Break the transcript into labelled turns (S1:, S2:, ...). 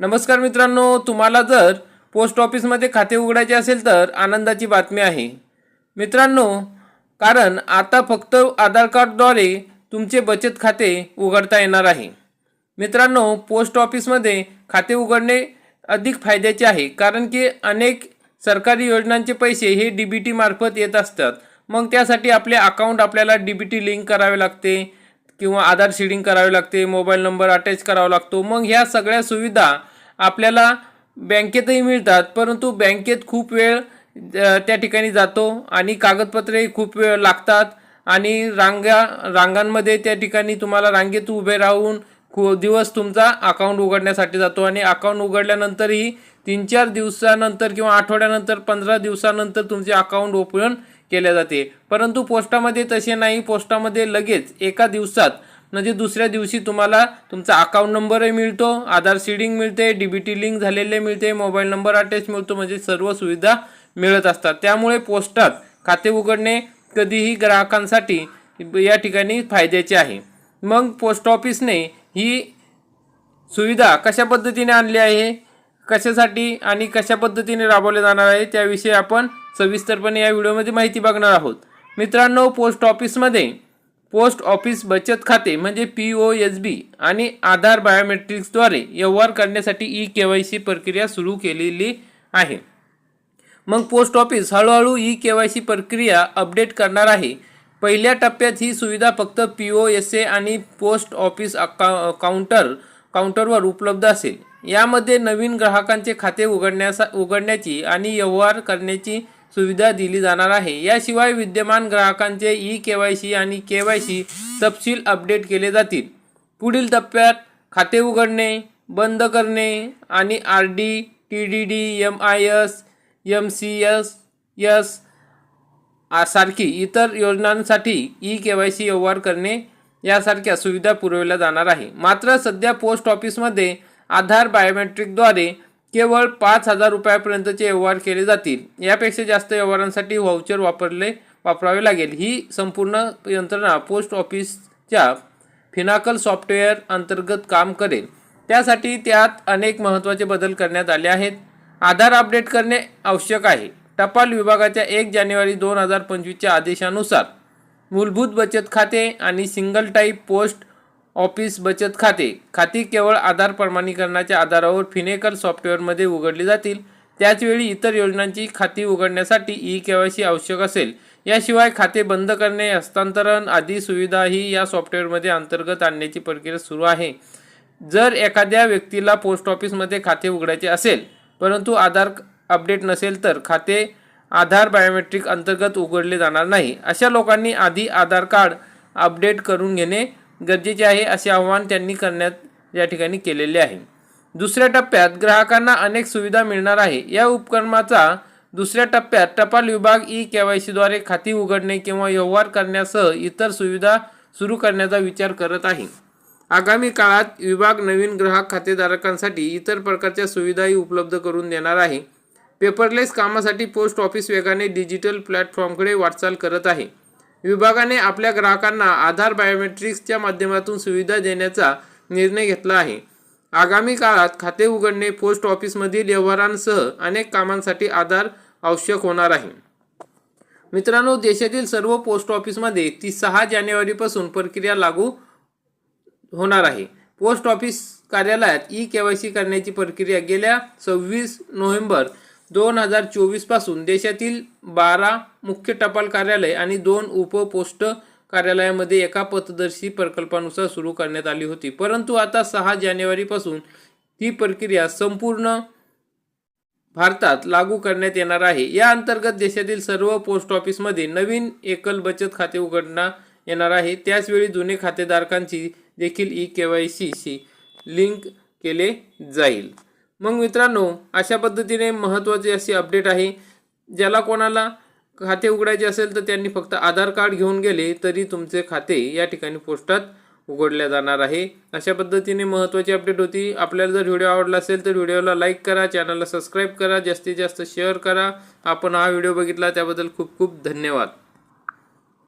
S1: नमस्कार मित्रांनो तुम्हाला जर पोस्ट ऑफिसमध्ये खाते उघडायचे असेल तर आनंदाची बातमी आहे. मित्रांनो कारण आता फक्त आधार कार्डद्वारे तुमचे बचत खाते उघडता येणार आहे. मित्रांनो पोस्ट ऑफिसमध्ये खाते उघडणे अधिक फायद्याचे आहे कारण की अनेक सरकारी योजनांचे पैसे हे डी बी टी मार्फत येत असतात. मग त्यासाठी आपले अकाउंट आपल्याला डी बी टी लिंक करावे लागते किंवा आधार सीडिंग करावे लागते मोबाईल नंबर अटॅच करावा लागतो. मग ह्या सगळ्या सुविधा आपल्याला बँकेतही मिळतात परंतु बँकेत खूप वेळ त्या ठिकाणी जातो आणि कागदपत्रेही खूप वेळ लागतात आणि रांगा रांगांमध्ये त्या ठिकाणी तुम्हाला रांगेत उभे राहून खू दिवस तुमचा अकाउंट उघडण्यासाठी जातो आणि अकाउंट उघडल्यानंतरही तीन चार दिवसानंतर किंवा आठवड्यानंतर पंधरा दिवसानंतर तुमचे अकाउंट ओपन केले जाते. परंतु पोस्टामध्ये तसे नाही पोस्टामध्ये लगेच एका दिवसात म्हणजे दुसऱ्या दिवशी तुम्हाला तुमचा अकाउंट नंबरही मिळतो आधार सीडिंग मिळते डी बी टी लिंक झालेले मिळते मोबाईल नंबर अटॅच मिळतो म्हणजे सर्व सुविधा मिळत असतात. त्यामुळे पोस्टात खाते उघडणे कधीही ग्राहकांसाठी या ठिकाणी फायद्याचे आहे. मग पोस्ट ऑफिसने ही सुविधा कशा पद्धतीने आणली आहे कशासाठी आणि कशा पद्धतीने राबवले जाणार आहे त्याविषयी आपण सविस्तरपणे या व्हिडिओमध्ये माहिती बघणार आहोत. मित्रांनो पोस्ट ऑफिसमध्ये पोस्ट ऑफिस बचत खाते म्हणजे पी ओ एस बी आणि आधार बायोमेट्रिक्सद्वारे व्यवहार करण्यासाठी ई के वाय सी प्रक्रिया सुरू केलेली आहे. मग पोस्ट ऑफिस हळूहळू ई के वाय सी प्रक्रिया अपडेट करणार आहे. पहिल्या टप्प्यात ही सुविधा फक्त पी ओ एस ए आणि पोस्ट ऑफिस अका काउंटर काउंटरवर उपलब्ध असेल. यामध्ये नवीन ग्राहकांचे खाते उघडण्यासा उघडण्याची आणि व्यवहार करण्याची सुविधा दिली जाणार आहे. याशिवाय विद्यमान ग्राहकांचे ई के वाय सी आणि के वाय सी तपशील अपडेट केले जातील. पुढील टप्प्यात खाते उघडणे बंद करणे आणि R D T D D M I S M C S S सारखी इतर योजनांसाठी ई के वाय सी व्यवहार करणे यासारख्या सुविधा पुरवल्या जाणार आहे. मात्र सध्या पोस्ट ऑफिसमध्ये आधार बायोमेट्रिकद्वारे केवळ पाच हजार रुपयापर्यंतचे व्यवहार केले जातील. यापेक्षा जास्त व्यवहारांसाठी व्हाउचर वापरले वापरावे लागेल. ही संपूर्ण यंत्रणा पोस्ट ऑफिसच्या फिनाकल सॉफ्टवेअर अंतर्गत काम करेल. त्यासाठी त्यात अनेक महत्त्वाचे बदल करण्यात आले आहेत. आधार अपडेट करणे आवश्यक आहे. टपाल विभागाच्या एक जानेवारी दोन हजार पंचवीसच्या आदेशानुसार मूलभूत बचत खाते आणि सिंगल टाईप पोस्ट ऑफिस बचत खाते. खाती केवळ आधार प्रमाणीकरणाच्या आधारावर फिनेकर सॉफ्टवेअरमध्ये उघडली जातील. त्याचवेळी इतर योजनांची खाती उघडण्यासाठी ई के वाय सी आवश्यक असेल. याशिवाय खाते बंद करणे हस्तांतरण आदी सुविधाही या सॉफ्टवेअरमध्ये अंतर्गत आणण्याची प्रक्रिया सुरू आहे. जर एखाद्या व्यक्तीला पोस्ट ऑफिसमध्ये खाते उघडायचे असेल परंतु आधार अपडेट नसेल तर खाते आधार बायोमेट्रिक अंतर्गत उघडले जाणार नाही. अशा लोकांनी आधी आधार कार्ड अपडेट करून घेणे गरजेचे आहे असे आवाहन त्यांनी करण्यात या ठिकाणी केलेले आहे. दुसऱ्या टप्प्यात ग्राहकांना अनेक सुविधा मिळणार आहे. या उपक्रमाचा दुसऱ्या टप्प्यात टपाल विभाग ई के वाय सीद्वारे खाती उघडणे किंवा व्यवहार करण्यासह इतर सुविधा सुरू करण्याचा विचार करत आहे. आगामी काळात विभाग नवीन ग्राहक खातेधारकांसाठी इतर प्रकारच्या सुविधाही उपलब्ध करून देणार आहे. पेपरलेस कामासाठी पोस्ट ऑफिस वेगाने डिजिटल प्लॅटफॉर्मकडे वाटचाल करत आहे. विभागाने आपल्या ग्राहकांना आधार बायोमेट्रिक्सच्या माध्यमातून सुविधा देण्याचा निर्णय घेतला आहे. आगामी काळात खाते उघडणे पोस्ट ऑफिसमधील व्यवहारांसह अनेक कामांसाठी आधार आवश्यक होणार आहे. मित्रांनो देशातील सर्व पोस्ट ऑफिसमध्ये ती सहा जानेवारीपासून प्रक्रिया लागू होणार आहे. पोस्ट ऑफिस कार्यालयात ई के वाय सी करण्याची प्रक्रिया गेल्या सव्वीस नोव्हेंबर दोन हजार चोवीसपासून देशातील बारा मुख्य टपाल कार्यालय आणि दोन उप पोस्ट कार्यालयामध्ये एका पथदर्शी प्रकल्पानुसार सुरू करण्यात आली होती. परंतु आता सहा जानेवारीपासून ही प्रक्रिया संपूर्ण भारतात लागू करण्यात येणार आहे. या अंतर्गत देशातील सर्व पोस्ट ऑफिसमध्ये नवीन एकल बचत खाते उघडण्यात येणार आहे. त्याचवेळी जुने खातेधारकांची देखील ई के वाय सीशी लिंक केले जाईल. मग मित्रांनो अशा पद्धतीने महत्त्वाची अशी अपडेट आहे. ज्याला कोणाला खाते उघडायचे असेल तर त्यांनी फक्त आधार कार्ड घेऊन गेले तरी तुमचे खाते या ठिकाणी पोस्टात उघडल्या जाणार आहे. अशा पद्धतीने महत्त्वाची अपडेट होती. आपल्याला जर व्हिडिओ आवडला असेल तर व्हिडिओला लाईक करा चॅनलला सबस्क्राईब करा जास्तीत जास्त शेअर करा. आपण हा व्हिडिओ बघितला त्याबद्दल खूप खूप धन्यवाद.